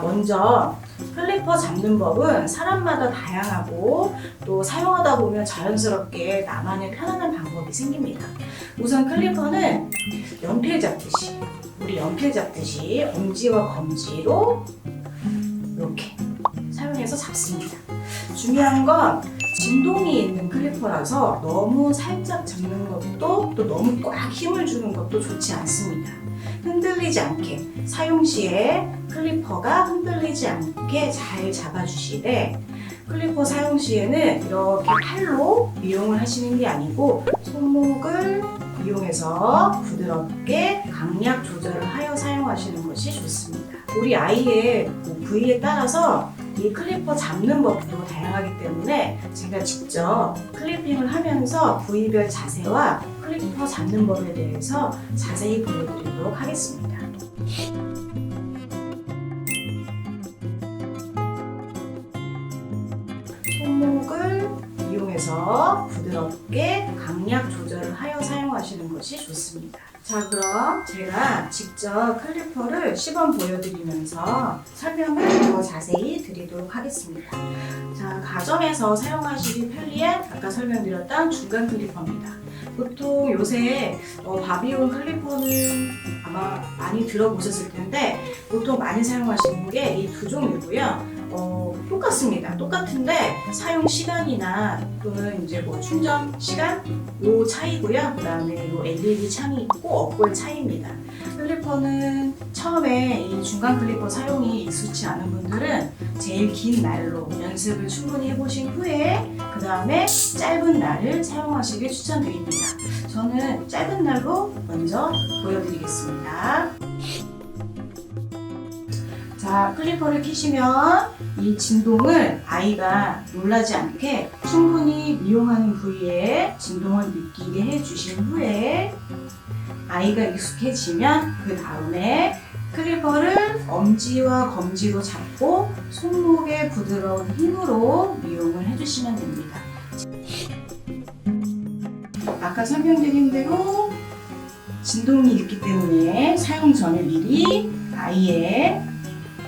먼저 클리퍼 잡는 법은 사람마다 다양하고 또 사용하다 보면 자연스럽게 나만의 편안한 방법이 생깁니다. 우선 클리퍼는 연필 잡듯이 우리 연필 잡듯이 엄지와 검지로 이렇게 사용해서 잡습니다. 중요한 건 진동이 있는 클리퍼라서 너무 살짝 잡는 것도 또 너무 꽉 힘을 주는 것도 좋지 않습니다. 흔들리지 않게 사용 시에 클리퍼가 흔들리지 않게 잘 잡아주시되 클리퍼 사용 시에는 이렇게 팔로 이용을 하시는 게 아니고 손목을 이용해서 부드럽게 강약 조절을 하여 사용하시는 것이 좋습니다. 우리 아이의 뭐 부위에 따라서 이 클리퍼 잡는 법도 다양하기 때문에 제가 직접 클리핑을 하면서 부위별 자세와 클리퍼 잡는 법에 대해서 자세히 보여드리도록 하겠습니다. 이용해서 부드럽게 강약 조절을 하여 사용하시는 것이 좋습니다. 자, 그럼 제가 직접 클리퍼를 시범 보여드리면서 설명을 더 자세히 드리도록 하겠습니다. 자, 가정에서 사용하시기 편리해 아까 설명드렸던 중간 클리퍼입니다. 보통 요새 어, 바비온 클리퍼는 아마 많이 들어보셨을 텐데 보통 많이 사용하시는 게 이 두 종류고요. 어, 똑같습니다. 똑같은데 사용 시간이나 또는 이제 뭐 충전 시간 요 차이고요. 그다음에 요 LED 창이 있고 없고의 차이입니다. 클리퍼는 처음에 이 중간 클리퍼 사용이 익숙치 않은 분들은 제일 긴 날로 연습을 충분히 해보신 후에 그 다음에 짧은 날을 사용하시길 추천드립니다. 저는 짧은 날로 먼저 보여드리겠습니다. 자, 클리퍼를 키시면 이 진동을 아이가 놀라지 않게 충분히 미용하는 부위에 진동을 느끼게 해주신 후에 아이가 익숙해지면 그 다음에 클리퍼를 엄지와 검지로 잡고 손목의 부드러운 힘으로 미용을 해주시면 됩니다. 아까 설명드린 대로 진동이 있기 때문에 사용 전에 미리 아이의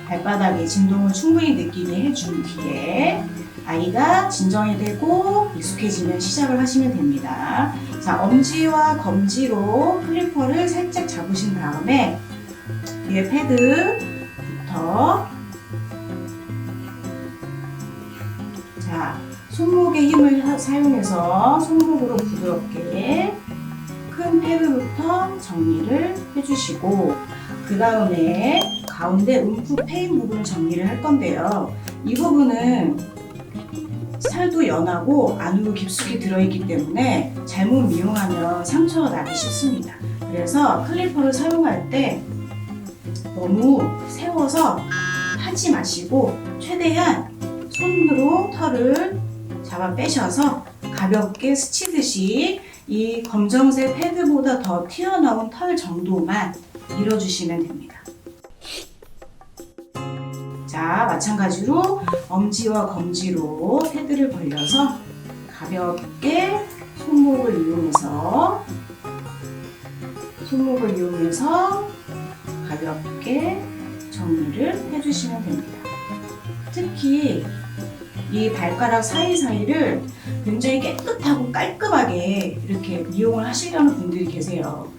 발바닥에 진동을 충분히 느끼게 해준 뒤에 아이가 진정이 되고 익숙해지면 시작을 하시면 됩니다. 자, 엄지와 검지로 클리퍼를 살짝 잡으신 다음에 뒤에 패드부터 자, 손목의 힘을 사- 사용해서 손목으로 부드럽게 큰 패드부터 정리를 해주시고 그 다음에 가운데 움푹 패인 부분을 정리를 할 건데요. 이 부분은 살도 연하고 안으로 깊숙이 들어있기 때문에 잘못 미용하면 상처가 나기 쉽습니다. 그래서 클리퍼를 사용할 때 너무 세워서 하지 마시고 최대한 손으로 털을 잡아 빼셔서 가볍게 스치듯이 이 검정색 패드보다 더 튀어나온 털 정도만 밀어주시면 됩니다. 자, 마찬가지로 엄지와 검지로 패드를 벌려서 가볍게 손목을 이용해서 손목을 이용해서 가볍게 정리를 해주시면 됩니다. 특히 이 발가락 사이사이를 굉장히 깨끗하고 깔끔하게 이렇게 미용을 하시려는 분들이 계세요.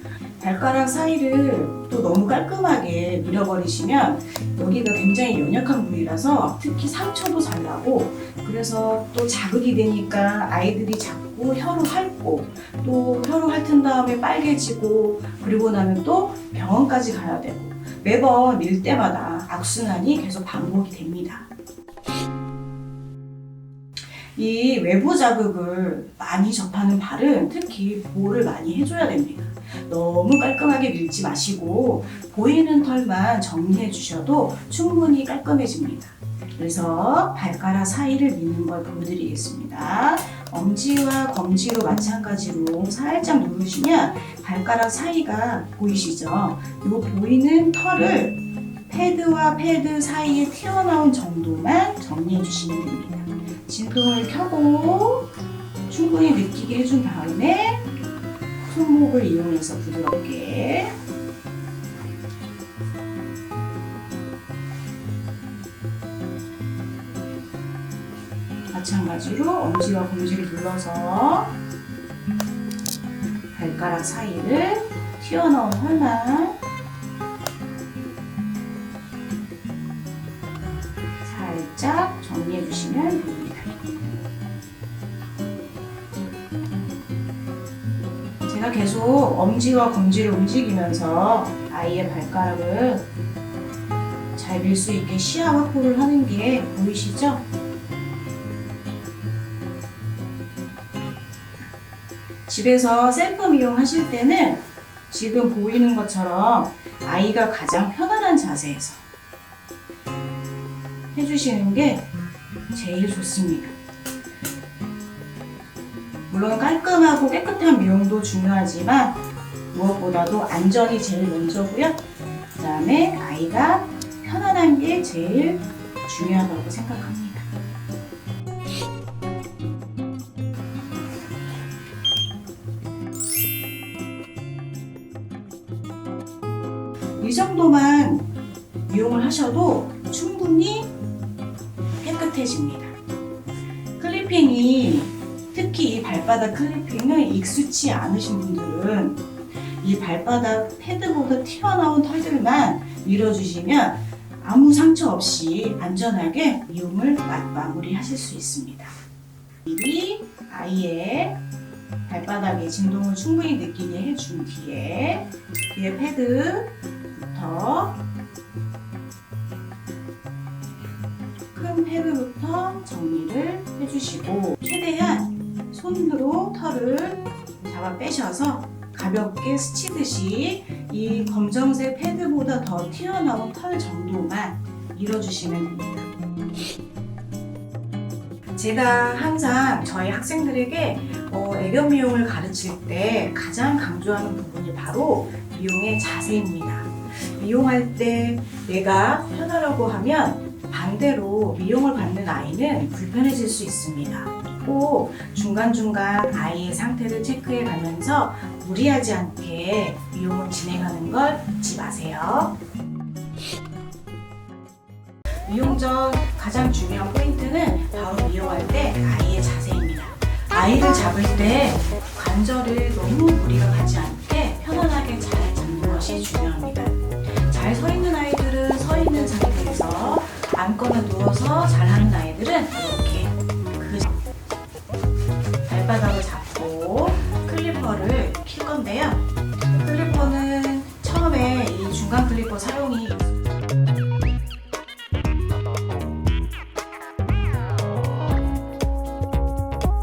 발가락 사이를 또 너무 깔끔하게 밀어버리시면 여기가 굉장히 연약한 부위라서 특히 상처도 잘 나고 그래서 또 자극이 되니까 아이들이 자꾸 혀로 핥고 또 혀로 핥은 다음에 빨개지고 그리고 나면 또 병원까지 가야 되고 매번 밀 때마다 악순환이 계속 반복이 됩니다. 이 외부 자극을 많이 접하는 발은 특히 보호를 많이 해줘야 됩니다. 너무 깔끔하게 밀지 마시고 보이는 털만 정리해 주셔도 충분히 깔끔해집니다. 그래서 발가락 사이를 미는 걸 보여드리겠습니다. 엄지와 검지로 마찬가지로 살짝 누르시면 발가락 사이가 보이시죠? 이 보이는 털을 패드와 패드 사이에 튀어나온 정도만 정리해 주시면 됩니다. 진동을 켜고 충분히 느끼게 해준 다음에 손목을 이용해서 부드럽게 마찬가지로 엄지와 검지를 눌러서 발가락 사이를 튀어나온 혈만 정리해 주시면 됩니다. 제가 계속 엄지와 검지를 움직이면서 아이의 발가락을 잘 밀 수 있게 시야 확보를 하는 게 보이시죠? 집에서 셀프 미용 하실 때는 지금 보이는 것처럼 아이가 가장 편안한 자세에서 해주시는 게 제일 좋습니다. 물론 깔끔하고 깨끗한 미용도 중요하지만 무엇보다도 안전이 제일 먼저고요. 그 다음에 아이가 편안한 게 제일 중요하다고 생각합니다. 이 정도만 이용을 하셔도 충분히 깨끗해집니다. 클리핑이 특히 이 발바닥 클리핑을 익숙치 않으신 분들은 이 발바닥 패드보다 튀어나온 털들만 밀어주시면 아무 상처 없이 안전하게 미용을 마- 마무리하실 수 있습니다. 미리 아이의 발바닥의 진동을 충분히 느끼게 해준 뒤에 뒤에 패드부터 큰 패드부터 정리를 해주시고 최대한 손으로 털을 잡아 빼셔서 가볍게 스치듯이 이 검정색 패드보다 더 튀어나온 털 정도만 밀어주시면 됩니다. 제가 항상 저희 학생들에게 어, 애견 미용을 가르칠 때 가장 강조하는 부분이 바로 미용의 자세입니다. 미용할 때 내가 편하라고 하면 반대로 미용을 받는 아이는 불편해질 수 있습니다. 꼭 중간중간 아이의 상태를 체크해 가면서 무리하지 않게 미용을 진행하는 걸 잊지 마세요. 미용 전 가장 중요한 포인트는 바로 미용할 때 아이의 자세입니다. 아이를 잡을 때 관절을 너무 무리가 가지 않게 편안하게 잘 잡는 것이 중요합니다. 잘 서 있는 앉거나 누워서 잘 하는 아이들은 이렇게 그 발바닥을 잡고